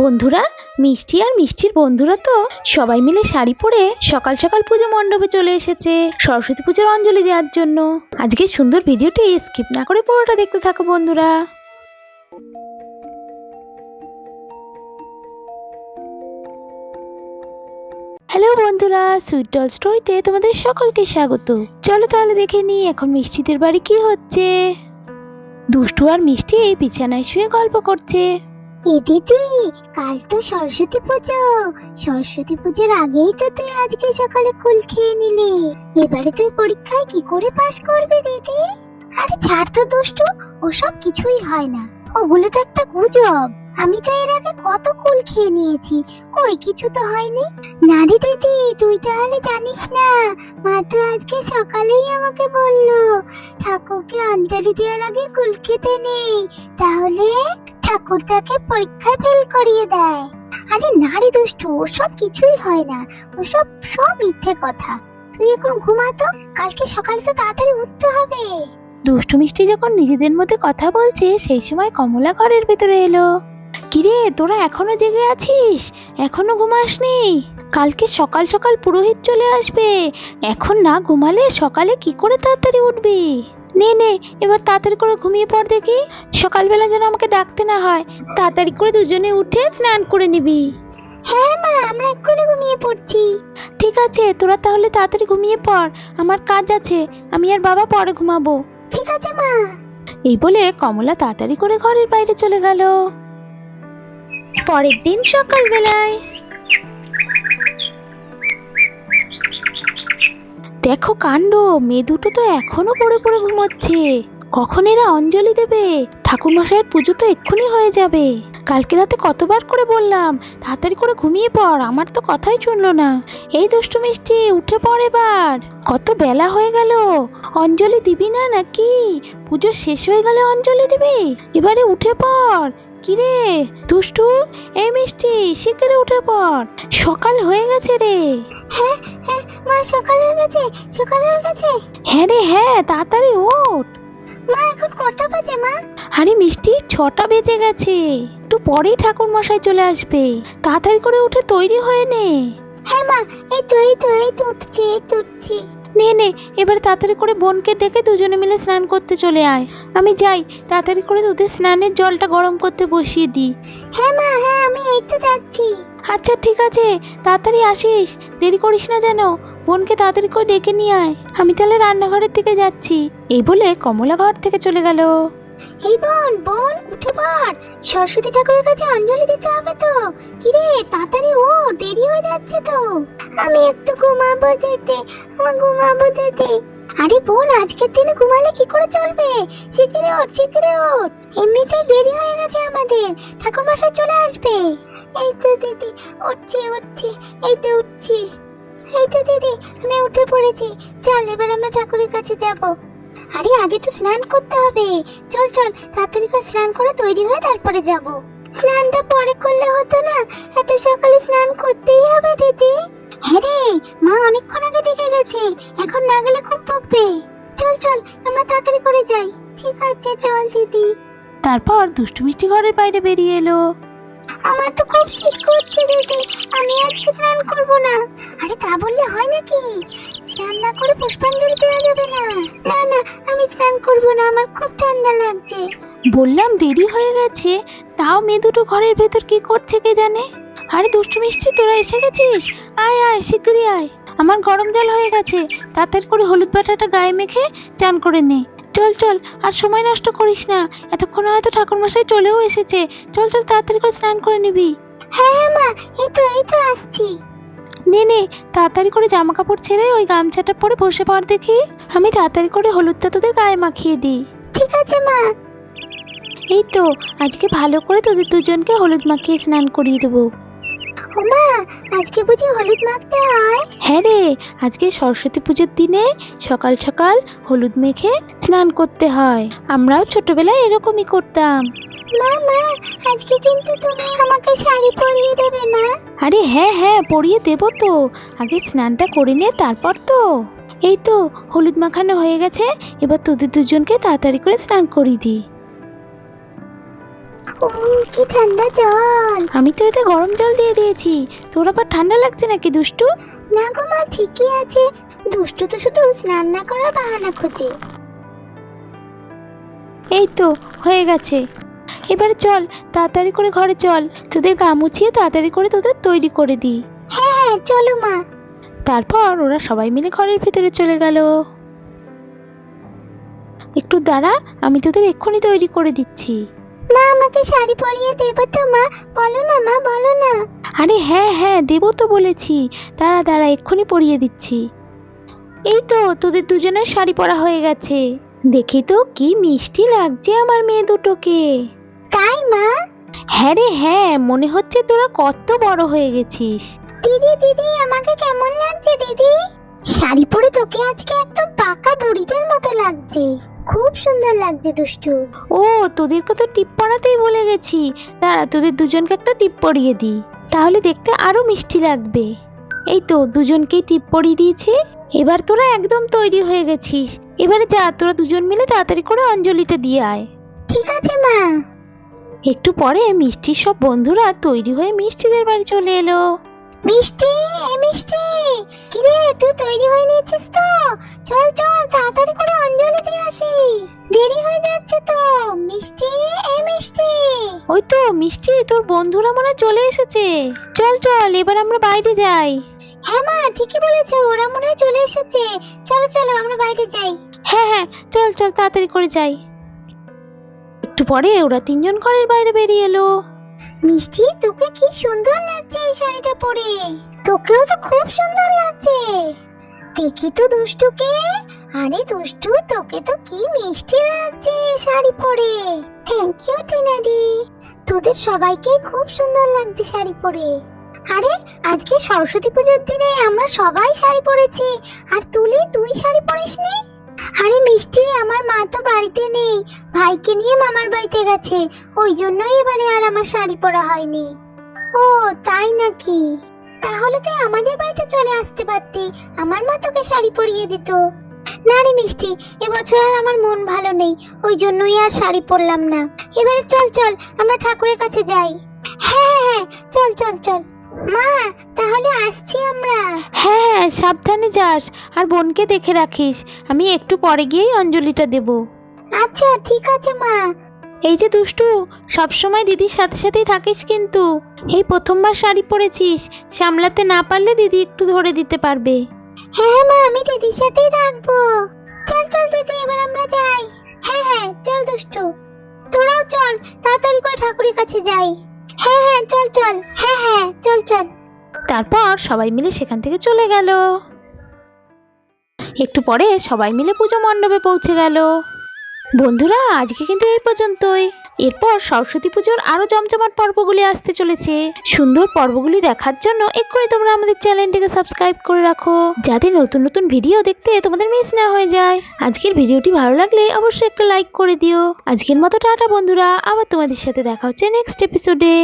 বন্ধুরা, মিষ্টি আর মিষ্টির বন্ধুরা তো সবাই মিলে শাড়ি পরে সকাল সকাল পুজো মণ্ডপে চলে এসেছে সরস্বতী পুজোর অঞ্জলি দেওয়ার জন্য। আজকে সুন্দর ভিডিওটি স্কিপ না করে পুরোটা দেখতে থাকো বন্ধুরা। হ্যালো বন্ধুরা, সুইট ডল স্টোরিতে তোমাদের সকলকে স্বাগত। চলো তাহলে দেখে নি এখন মিষ্টিদের বাড়ি কি হচ্ছে। দুষ্টু আর মিষ্টি এই বিছানায় শুয়ে গল্প করছে। এ দিদি কাল তো সরস্বতী পুজো। সরস্বতী পুজোর আগেই তো তুই আজকে সকালে কুল খেয়ে নিলি। এবারে তুই পরীক্ষায় কি করে পাস করবি দিদি? আরে ছাড় তো দুষ্টু, ওসব কিছুই হয় না। ওগুলো তো একটা গুজব। আমি তো এর আগে কত কুল খেয়ে নিয়েছি, কই কিছু তো হয়নি। না রে দিদি, তুই তাহলে জানিস না, মা তো আজকে সকালেই আমাকে বলল, ঠাকুরকে অঞ্জলি দেওয়ার আগে কুল খেতে নেই তাহলে ঠাকুর পরীক্ষায় ফেল করিয়ে দেয়। আরে নারী দুষ্টু ওসব কিছুই হয় না। ওসব সব মিথ্যে কথা। তুই এখন ঘুমাতো কালকে সকালে তো তাড়াতাড়ি উঠতে হবে। দুষ্টু মিষ্টি যখন নিজেদের মধ্যে কথা বলছে, সেই সময় কমলা ঘরের ভেতরে এলো। কিরে, তোরা এখনও জেগে আছিস? এখনও ঘুমাসনি? কালকে সকাল সকাল পুরোহিত চলে আসবে। এখন না ঘুমালে সকালে কি করে তাড়াতাড়ি উঠবি? নে নে এবার তাড়াতাড়ি করে ঘুমিয়ে পড় দেখি। সকালবেলা যেন আমাকে ডাকতে না হয়। তাড়াতাড়ি করে দুজনে উঠে স্নান করে নিবি। হ্যাঁ মা আমরা এক্ষুনি ঘুমিয়ে পড়ছি। ঠিক আছে তোরা তাহলে তাড়াতাড়ি ঘুমিয়ে পড়। আমার কাজ আছে আমি আর বাবা পরে ঘুমাবো। ঠিক আছে মা। এই বলে কমলা তাড়াতাড়ি করে ঘরের বাইরে চলে গেল। পরের দিন সকালবেলায় দেখো কাণ্ড, মেয়ে দুটো তো এখনও পড়ে পড়ে ঘুমাচ্ছে। কখন এরা অঞ্জলি দেবে? ঠাকুর মশাইয়ের পুজো তো এক্ষুনি হয়ে যাবে। কালকে রাতে কতবার করে বললাম, তাড়াতাড়ি করে ঘুমিয়ে পড়, আমার তো কথাই শুনলো না। এই দুষ্টু মিষ্টি, উঠে পড় এবার। কত বেলা হয়ে গেল। অঞ্জলি দিবি না নাকি? পুজো শেষ হয়ে গেলে অঞ্জলি দিবি? এবারে উঠে পড়। কিরে? দুষ্টু এই মিষ্টি শিগগিরি উঠে পড়। সকাল হয়ে গেছে রে। হ্যাঁ হ্যাঁ মা সকাল হয়ে গেছে সকাল হয়ে গেছে। হ্যাঁ রে হ্যাঁ তাড়াতাড়ি ওঠ। মা এখন কটা বাজে মা? আরে মিষ্টি ছটা বেজে গেছে। একটু পরেই ঠাকুর মশাই চলে আসবে। তাড়াতাড়ি করে উঠে তৈরি হয়ে নে। হ্যাঁ মা এই তো এই তো এই তো উঠছি এই তো উঠছি। নে নে এবার তাড়াতাড়ি করে বোনকে ডেকে দুজনে মিলে স্নান করতে চলে আয়। আমি যাই তাড়াতাড়ি করে তোদের স্নানের জলটা গরম করতে বসিয়ে দিই। হ্যাঁ মা হ্যাঁ আমি এই তো যাচ্ছি। আচ্ছা ঠিক আছে তাড়াতাড়ি আসিস দেরি করিস না যেন। বোনকে তাড়াতাড়ি করে ডেকে নিয়ে আয়। আমি তাহলে রান্নাঘরের দিকে যাচ্ছি। এই বলে কমলা ঘর থেকে চলে গেল। এই বোন বোন, উঠে পড়। সরস্বতী ঠাকুরের কাছে অঞ্জলি দিতে হবে তো। কিরে, তাড়াতাড়ি ও দেরি হয়ে যাচ্ছে তো। আমি একটু ঘুমাবো দিতে আমার ঘুমাবো দিতে আরে বোন, আজকের দিনে ঘুমালে কি করে চলবে? শিগগিরি ওঠ শিগগিরি ওঠ। এমনিতেই দেরি হয়ে গেছে আমাদের। ঠাকুর মশাই চলে আসবে। এই তো দিদি, উঠছি উঠছি, এই তো উঠছি। এই তো দিদি, আমি উঠে পড়েছি। চল, এবার আমরা ঠাকুরের কাছে যাব। আরে, আগে তো স্নান করতে হবে। চল চল, তাড়াতাড়ি করে স্নান করে তৈরি হয়ে তারপরে যাব। স্নানটা পরে করলে হতো না। এত সকালে স্নান করতেই হবে, দিদি। হ্যাঁ মা অনেকক্ষণ আগে ডেকে গেছে। এখন না গেলে খুব বকবে। চল চল, আমরা তাড়াতাড়ি করে যাই। ঠিক আছে, চল, দিদি। তারপর দুষ্টু মিষ্টি ঘরের বাইরে বেরিয়ে এলো। আমার তো খুব শীত করছে, দিদি। আমি আজকে স্নান করব না। আরে, তা বললে হয় নাকি? স্নান না করে পুষ্পাঞ্জলি দেওয়া যাবে না। না না, আমি স্নান করব না, আমার খুব ঠান্ডা লাগছে। বললাম দেরি হয়ে গেছে। তাও মেয়ে দুটো ঘরের ভেতর কি করছে কে জানে? আরে, দুষ্টু মিষ্টি, তোরা এসে গেছিস? আয় আয়, শিগগিরই আয়। আমার গরম জল হয়ে গেছে। তাড়াতাড়ি করে হলুদ বাটাটা গায়ে মেখে চান করে নে। চল চল আর সময় নষ্ট করিস না। এতক্ষণ হয়তো ঠাকুরমশাই চলেও এসেছে। চল চল তাড়াতাড়ি করে স্নান করে নিবি। হ্যাঁ হ্যাঁ মা এই তো এই তো আসছি। নে নে তাড়াতাড়ি করে জামা কাপড় ছেড়ে ওই গামছাটা পরে বসে পড় দেখি। আমি তাড়াতাড়ি করে হলুদটা তোদের গায়ে মাখিয়ে দিই। ঠিক আছে মা। এই তো আজকে ভালো করে তোদের দুজনকে হলুদ মাখিয়ে স্নান করিয়ে দেবো। মা আজকে বুঝি হলুদ মাখতে হয়? হ্যাঁ রে আজকে সরস্বতী পুজোর দিনে সকাল সকাল হলুদ মেখে স্নান করতে হয়। আমরাও ছোটবেলায় এরকমই করতাম। মা মা আজকে কিন্তু তুমি আমাকে শাড়ি পরিয়ে দেবে মা। আরে হ্যাঁ হ্যাঁ পরিয়ে দেবো তো। আগে স্নানটা করে নে তারপর তো। এই তো হলুদ মাখানো হয়ে গেছে এবার তোদের দুজনকে তাড়াতাড়ি করে স্নান করিয়ে দিই। কি ঠান্ডা জল? আমি তো এতে গরম জল দিয়ে দিয়েছি। তোর আবার ঠান্ডা লাগছে নাকি দুষ্টু? না গো মা ঠিকই আছে। দুষ্টু তো শুধু স্নান না করার বাহানা খোঁজে। এই তো হয়ে গেছে। এবারে চল তাড়াতাড়ি করে ঘরে চল। তোদের গা মুছিয়ে তাড়াতাড়ি করে তোদের তৈরি করে দিই। হ্যাঁ হ্যাঁ চলো মা। তারপর ওরা সবাই মিলে ঘরের ভিতরে চলে গেল। একটু দাঁড়া আমি তোদের এক্ষুনি তৈরি করে দিচ্ছি। মা আমাকে শাড়ি পরিয়ে দেবো তো মা। বলো না মা বলো না। আরে হ্যাঁ হ্যাঁ দেবো তো বলেছি। দাঁড়া দাঁড়া এক্ষুনি পরিয়ে দিচ্ছি। এই তো তোদের দুজনের শাড়ি পরা হয়ে গেছে। দেখি তো কি মিষ্টি লাগছে আমার মেয়ে দুটোকে। তাই মা? হ্যাঁ রে হ্যাঁ মনে হচ্ছে তোরা কত বড় হয়ে গেছিস। দিদি দিদি আমাকে কেমন লাগছে দিদি? শাড়ি পরে তোকে আজকে একদম পাকা বুড়িদের মতো লাগছে। খুব সুন্দর লাগছে দুষ্টু। ও তোদেরকে তো টিপ পরাতেই বলে গেছি। দাঁড়া তোদের দুজনকে একটা টিপ পরিয়ে দিই। তাহলে দেখতে আরও মিষ্টি লাগবে। এই তো দুজনকেই টিপ পরিয়ে দিয়েছি। এবার তোরা একদম তৈরি হয়ে গেছিস। এবারে যা তোরা দুজন মিলে তাড়াতাড়ি করে অঞ্জলিটা দিয়ে আয়। ঠিক আছে মা। একটু পরে মিষ্টির সব বন্ধুরা তৈরি হয়ে মিষ্টিদের বাড়ি চলে এলো। মিষ্টি এ মিষ্টি। কিরে তুই তৈরি হয়ে নিয়েছিস তো? চল চল তাড়াতাড়ি করে অঞ্জলি দিয়ে আসি। দেরি হয়ে যাচ্ছে তো। মিষ্টি এ মিষ্টি। ওই তো মিষ্টি তোর বন্ধুরা মনে চলে এসেছে। চল চল এবার আমরা বাইরে যাই। হ্যাঁ মা ঠিকই বলেছে ওরা মনে হয় চলে এসেছে। চলো চলো আমরা বাইরে যাই। হ্যাঁ হ্যাঁ চল চল তাড়াতাড়ি করে যাই। একটু পরে ওরা তিনজন ঘরের বাইরে বেরিয়ে এলো। মিষ্টি, তোকে কি সুন্দর লাগছে এই শাড়িটা পরে? তোকেও তো খুব সুন্দর লাগছে। দেখি তো দুষ্টুকে। আরে দুষ্টু, তোকে তো কি মিষ্টি লাগছে শাড়ি পরে। থ্যাংক ইউ টিনাদি। তোদের সবাইকে খুব সুন্দর লাগছে শাড়ি পরে। আরে, আজকে সরস্বতী পুজোর দিনে আমরা সবাই শাড়ি পরেছি। আর তুলি, তুই শাড়ি পরিসনি? আরে মিষ্টি, আমার মা তো বাড়িতে নেই। ভাইকে নিয়ে মামার বাড়িতে গেছে। ওই জন্যই এবারে আর আমার শাড়ি পরা হয়নি। ও, তাই নাকি? তাহলে তুই আমাদের বাড়িতে চলে আসতে পারতি। আমার মা তোকে শাড়ি পরিয়ে দিত। না রে মিষ্টি, এবছর আর আমার মন ভালো নেই। ওই জন্যই আর শাড়ি পরলাম না। এবারে চল চল, আমরা ঠাকুরের কাছে যাই। হ্যাঁ হ্যাঁ হ্যাঁ চল চল চল। মা, তাহলে আসছি আমরা। সাবধানে যাস আর বোনকে দেখে রাখিস। আমি একটু পরে গিয়েই অঞ্জলিটা দেব। আচ্ছা ঠিক আছে মা। এই যে দুষ্টু সবসময় দিদির সাথে সাথেই থাকিস কিন্তু। এই প্রথমবার শাড়ি পরেছিস সামলাতে না পারলে দিদি একটু ধরে দিতে পারবে। হ্যাঁ মা আমি দিদির সাথেই থাকব। চল চল দিদি এবার আমরা যাই। হ্যাঁ হ্যাঁ চল দুষ্টু। তোরাও চল তাড়াতাড়ি করে ঠাকুরের কাছে যাই। হ্যাঁ হ্যাঁ চল চল। হ্যাঁ হ্যাঁ চল চল। তারপর সবাই মিলে সেখান থেকে চলে গেল। একটু পরে সবাই মিলে পুজো মণ্ডপে পৌঁছে গেল। বন্ধুরা, আজকে কিন্তু এই পর্যন্তই। এরপর সরস্বতী পুজোর আরও জমজমাট পর্বগুলি আসতে চলেছে। সুন্দর পর্বগুলি দেখার জন্য এক্ষুনি তোমরা আমাদের চ্যানেলটিকে সাবস্ক্রাইব করে রাখো। যাতে নতুন নতুন ভিডিও দেখতে তোমাদের মিস না হয়ে যায়। আজকের ভিডিওটি ভালো লাগলে অবশ্যই একটা লাইক করে দিও। আজকের মতো টাটা বন্ধুরা, আবার তোমাদের সাথে দেখা হচ্ছে নেক্সট এপিসোডে